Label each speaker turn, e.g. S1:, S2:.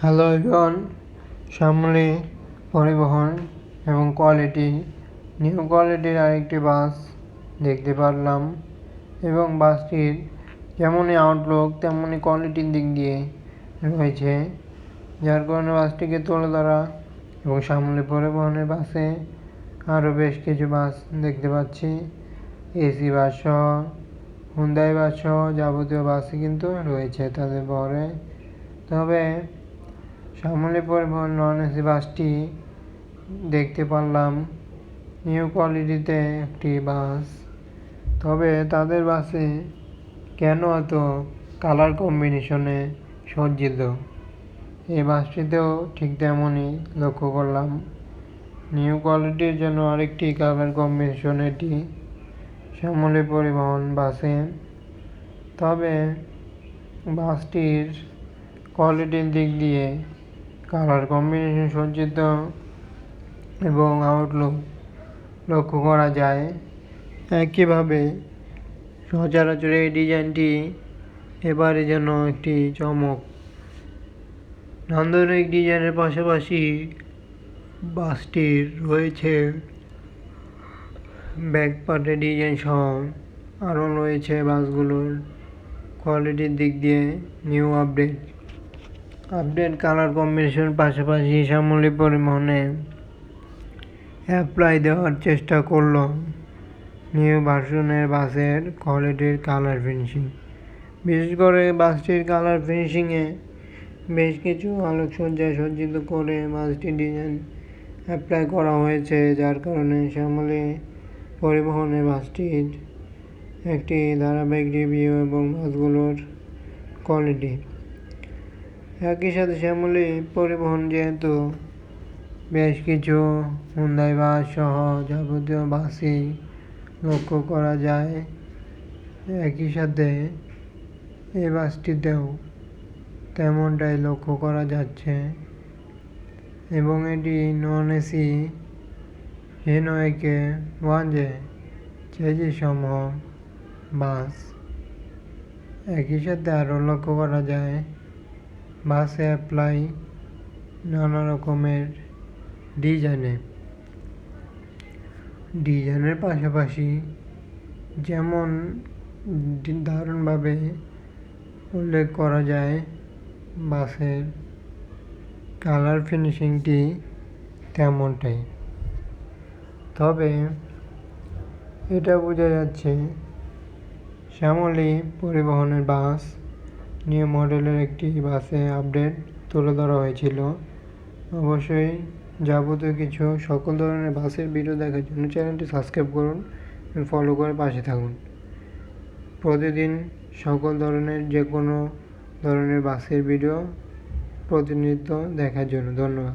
S1: Hello everyone, Shyamoli, পরিবহন এবং quality. New কোয়ালিটির আরেকটি বাস দেখতে পারলাম এবং বাসটির যেমনই আউটলুক তেমনই কোয়ালিটির দিক দিয়ে রয়েছে। যার কারণে বাসটিকে তুলে ধরা এবং শ্যামলী পরিবহনের বাসে আরও বেশ কিছু বাস দেখতে পাচ্ছি। এসি বাস সহ হুন্দাই বাস সহ যাবতীয় বাসই কিন্তু রয়েছে তাদের পরে। তবে শ্যামলী পরিবহন নন এসি বাসটি দেখতে পারলাম নিউ কোয়ালিটিতে একটি বাস। তবে তাদের বাসে কেন এত কালার কম্বিনেশনে সজ্জিত? এই বাসটিতেও ঠিক তেমনই লক্ষ্য করলাম। নিউ কোয়ালিটির জন্য আরেকটি কালার কম্বিনেশন এটি শ্যামলী পরিবহন বাসে। তবে বাসটির কোয়ালিটির দিক দিয়ে কালার কম্বিনেশন সজ্জিত এবং আউটলুক লক্ষ্য করা যায়। একইভাবে সচরাচর এই ডিজাইনটি এবারে যেন একটি চমক। নান্দনিক ডিজাইনের পাশাপাশি বাসটির রয়েছে। ব্যাক পার্টে ডিজাইন সহ আরও রয়েছে বাসগুলোর কোয়ালিটির দিক দিয়ে new update. Update colour combination পাশাপাশি শ্যামলী পরিবহনে অ্যাপ্লাই দেওয়ার চেষ্টা করল। নিউ ভার্সনের বাসের কোয়ালিটির কালার ফিনিশিং বিশেষ করে বাসটির কালার ফিনিশিংয়ে বেশ কিছু আলোকসজ্জায় সজ্জিত করে বাসটির ডিজাইন অ্যাপ্লাই করা হয়েছে, যার কারণে শ্যামলী পরিবহনে বাসটির একটি ধারাবাহিক রিভিউ এবং বাসগুলোর কোয়ালিটি একই সাথে শ্যামলী পরিবহন যেহেতু বেশ কিছু হুন্দাই বাস সহ যাবতীয় বাসই লক্ষ্য করা যায়, একই সাথে এই বাসটিতেও তেমনটাই লক্ষ্য করা যাচ্ছে। এবং এটি non AC Hino AK one J chassis সমূহ বাস একই সাথে আরও লক্ষ্য করা যায় বাসে অ্যাপ্লাই নানা রকমের ডিজাইনে ডিজাইনের পাশাপাশি যেমন দারুণভাবে উল্লেখ করা যায় বাসের কালার ফিনিশিংটি তেমনটাই। তবে এটা বোঝা যাচ্ছে শ্যামলী পরিবহনের বাস নিউ মডেলের একটি বাসে আপডেট তুলে ধরা হয়েছিল। অবশ্যই যাবতীয় কিছু সকল ধরনের বাসের ভিডিও দেখার জন্য চ্যানেলটি সাবস্ক্রাইব করুন ফলো করে পাশে থাকুন। প্রতিদিন সকল ধরনের যে কোনো ধরনের বাসের ভিডিও প্রতিনিধিত্ব দেখার জন্য ধন্যবাদ।